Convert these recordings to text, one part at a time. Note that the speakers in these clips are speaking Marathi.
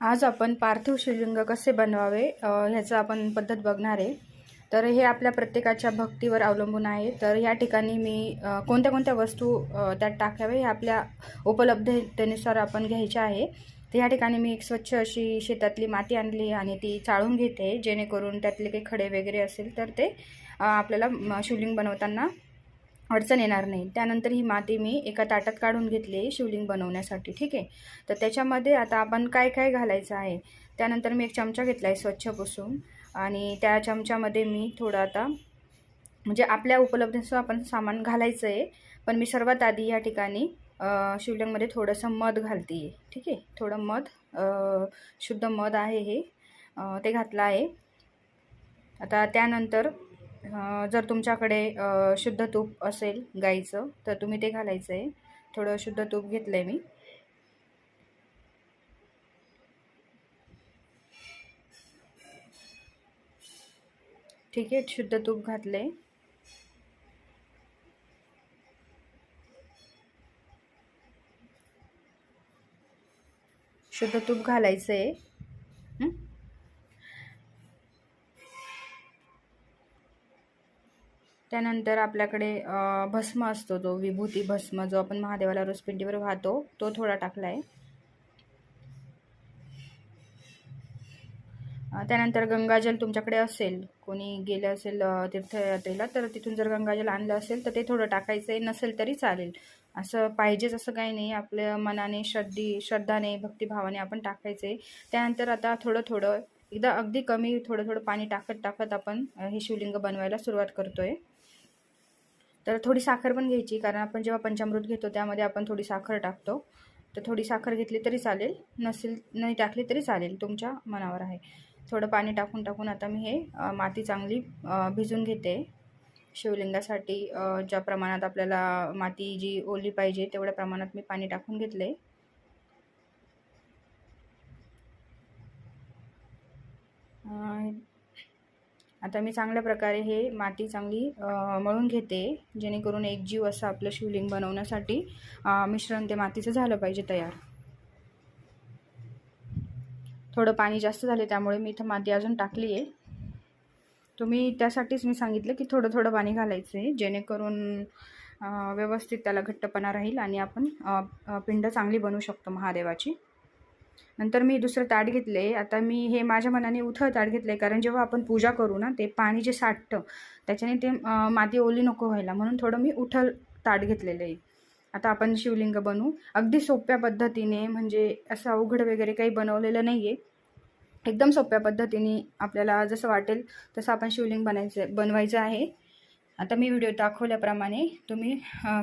आज आपण पार्थिव शिवलिंग कसे बनवावे ह्याचं आपण पद्धत बघणार आहे. तर हे आपल्या प्रत्येकाच्या भक्तीवर अवलंबून आहे. तर या ठिकाणी मी कोणत्या कोणत्या वस्तू त्यात टाकावे हे आपल्या उपलब्धतेनुसार आपण घ्यायच्या आहे. तर या ठिकाणी मी एक स्वच्छ अशी शेतातली माती आणली आणि ती चाळून घेते. जेणेकरून त्यातले काही खडे वगैरे असेल तर ते आपल्याला शिवलिंग बनवताना अडचण येणार नाही. त्यानंतर ही माती मी एका ताटात काढून घेतली आहे शिवलिंग बनवण्यासाठी. ठीक आहे? तर त्याच्यामध्ये आता आपण काय काय घालायचं आहे? त्यानंतर मी एक चमचा घेतला आहे स्वच्छ पुसून. आणि त्या चमच्यामध्ये मी थोडं आता म्हणजे आपल्या उपलब्धतेनुसार आपण सामान घालायचं आहे पण मी सर्वात आधी या ठिकाणी शिवलिंगमध्ये थोडंसं मध घालते आहे ठीक आहे? थोडं मध शुद्ध मध आहे हे ते घातलं आहे. आता त्यानंतर जर तुमच्याकडे शुद्ध तूप असेल गाईचं तर तुम्ही ते घालायचं आहे. थोडं शुद्ध तूप घेतलं आहे मी. ठीक आहे शुद्ध तूप घातलं आहे शुद्ध तूप घालायचं आहे. त्यानंतर आपल्याकडे भस्म असतो तो विभूती भस्म जो आपण महादेवाला रोज पिंडीवर वाहतो तो थोडा टाकला आहे त्यानंतर गंगाजल तुमच्याकडे असेल कोणी गेलं असेल तीर्थयात्रेला तर तिथून जर गंगाजल आणलं असेल तर ते थोडं टाकायचं आहे नसेल तरी चालेल. असं पाहिजेच असं काही नाही आपल्या मनाने श्रद्धी श्रद्धाने भक्तिभावाने आपण टाकायचं आहे त्यानंतर आता थोडं थोडं एकदा अगदी कमी थोडं थोडं पाणी टाकत टाकत आपण हे शिवलिंग बनवायला सुरुवात करतो आहे तर थोडी साखर पण घ्यायची कारण आपण जेव्हा पंचामृत घेतो त्यामध्ये आपण थोडी साखर टाकतो. तर थोडी साखर घेतली तरी चालेल नसेल नाही टाकली तरी चालेल तुमच्या मनावर आहे. थोडं पाणी टाकून टाकून आता मी हे माती चांगली भिजून घेते. शिवलिंगासाठी ज्या प्रमाणात आपल्याला माती जी ओली पाहिजे तेवढ्या प्रमाणात मी पाणी टाकून घेतले. आता मी चांगल्या प्रकारे हे माती चांगली मळून घेते जेणेकरून एक जीव असं आपलं शिवलिंग बनवण्यासाठी मिश्रण ते मातीचं झालं पाहिजे तयार. थोडं पाणी जास्त झाले त्यामुळे मी इथं माती अजून टाकली आहे तुम्ही त्यासाठीच मी सांगितलं की थोडं थोडं पाणी घालायचं आहे जेणेकरून व्यवस्थित त्याला घट्टपणा राहील आणि आपण पिंड चांगली बनवू शकतो महादेवाची. नंतर मी दुसरं ताट घेतले. आता मी हे माझ्या मनाने उथळ ताट घेतले कारण जेव्हा आपण पूजा करू ना ते पाणी जे साठतं त्याच्याने ते माती ओली नको व्हायला. म्हणून थोडं मी उठल ताट घेतलेलं आहे. आता आपण शिवलिंग बनवू. अगदी सोप्या पद्धतीने म्हणजे असं अवघड वगैरे काही बनवलेलं नाही आहे एकदम सोप्या पद्धतीने आपल्याला जसं वाटेल तसं आपण शिवलिंग बनायचं बनवायचं आहे. आता मी व्हिडिओ दाखवल्याप्रमाणे तुम्ही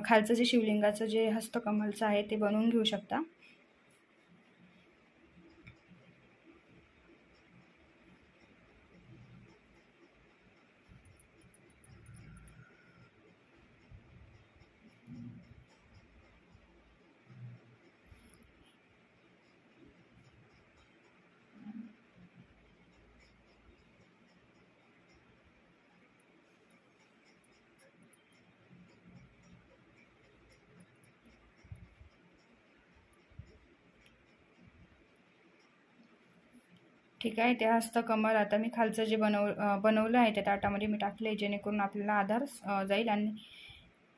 खालचं जे शिवलिंगाचं जे हस्तकमलचं आहे ते बनवून घेऊ शकता. ठीक आहे ते हस्तकमल आता मी खालचं जे बनव बनवलं आहे त्या ताटामध्ये मी टाकले जेणेकरून आपल्याला आधार जाईल. आणि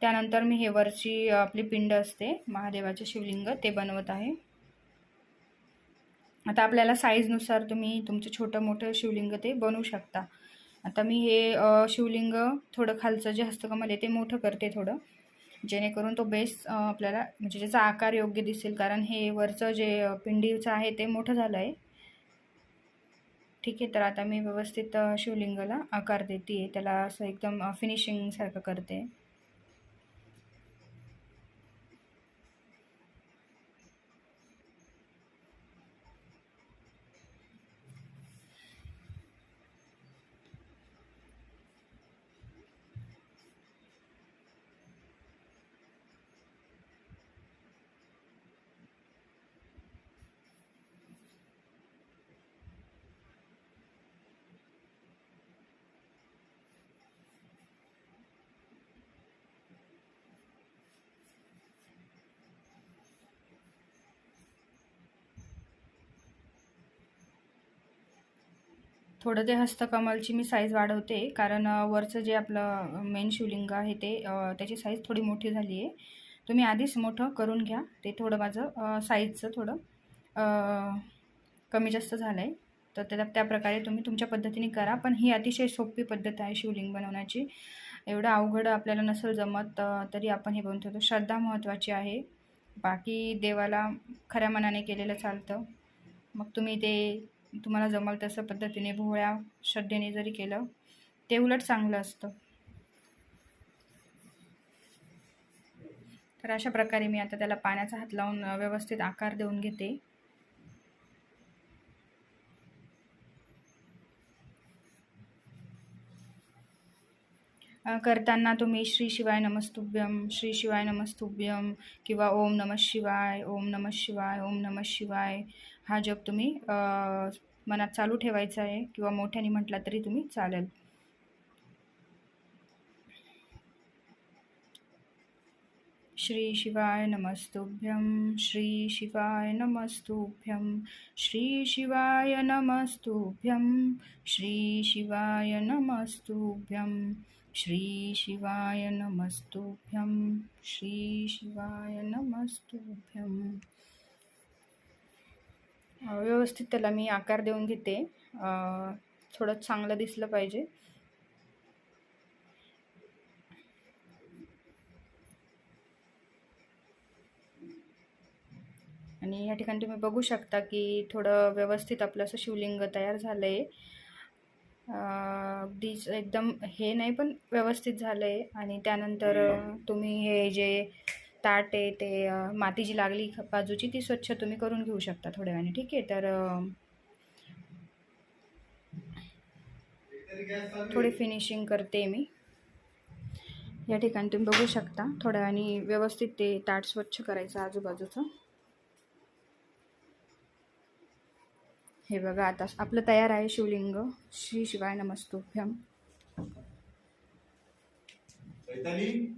त्यानंतर मी हे वरची आपली पिंड असते महादेवाचे शिवलिंग ते बनवत आहे. आता आपल्याला साईजनुसार तुम्ही तुमचं छोटं मोठं शिवलिंग ते बनवू शकता. आता मी हे शिवलिंग थोडं खालचं जे हस्तकमल आहे ते मोठं करते थोडं. जेणेकरून तो बेस आपल्याला म्हणजे त्याचा आकार योग्य दिसेल. कारण हे वरचं जे पिंडीचं आहे ते मोठं झालं आहे ठीक आहे तर आता मी व्यवस्थित शिवलिंगाला आकार देते. त्याला असं एकदम फिनिशिंगसारखं करते. थोडं ते हस्तकमलची मी साईज वाढवते कारण वरचं जे आपलं मेन शिवलिंग आहे ते त्याची साईज थोडी मोठी झाली आहे. तुम्ही आधीच मोठं करून घ्या ते थोडं माझं साईजचं थोडं कमी जास्त झालं आहे तर त्या त्याप्रकारे तुम्ही तुमच्या पद्धतीने करा पण ही अतिशय सोपी पद्धत आहे शिवलिंग बनवण्याची. एवढं अवघड आपल्याला नसेल जमत तरी आपण हे बनवून ठेवतो. श्रद्धा महत्त्वाची आहे. बाकी देवाला खऱ्या मनाने केलेलं चालतं. मग तुम्ही ते तुम्हाला जमाल तसं पद्धतीने भोळ्या श्रद्धेने जरी केलं ते उलट चांगलं असतं. तर अशा प्रकारे मी आता त्याला पाण्याचा हात लावून व्यवस्थित आकार देऊन घेते. करताना तुम्ही श्री शिवाय नमस्तुभ्यम श्री शिवाय नमस्तुभ्यम किंवा ओम नमः शिवाय ओम नमः शिवाय ओम नमः शिवाय हा जप तुम्ही मनात चालू ठेवायचा आहे किंवा मोठ्याने म्हटला तरी तुम्ही चालेल. श्री शिवाय नमस्तुभ्यं श्री शिवाय नमस्तुभ्यं श्री शिवाय नमस्तुभ्यं श्री शिवाय नमस्तुभ्यं श्रीशिवाय नमस्तुभ्यं श्रीशिवाय नमस्तुभ्यं. व्यवस्थित त्याला मी आकार देऊन घेते. थोडं चांगलं दिसलं पाहिजे. आणि या ठिकाणी तुम्ही बघू शकता की थोडं व्यवस्थित आपलं असं शिवलिंग तयार झालं आहे अगदी एकदम हे नाही पण व्यवस्थित झालं आहे आणि त्यानंतर तुम्ही हे जे ताट आहे ते माती जी लागली बाजूची ती स्वच्छ तुम्ही करून घेऊ शकता थोड्या वेळाने ठीक आहे? तर थोडी फिनिशिंग करते मी. या ठिकाणी तुम्ही बघू शकता थोड्या वेळाने व्यवस्थित ते ताट स्वच्छ करायचं आजूबाजूचं. हे बघा आता आपलं तयार आहे शिवलिंग. श्री शिवाय नमस्तुभ्यम. चैताली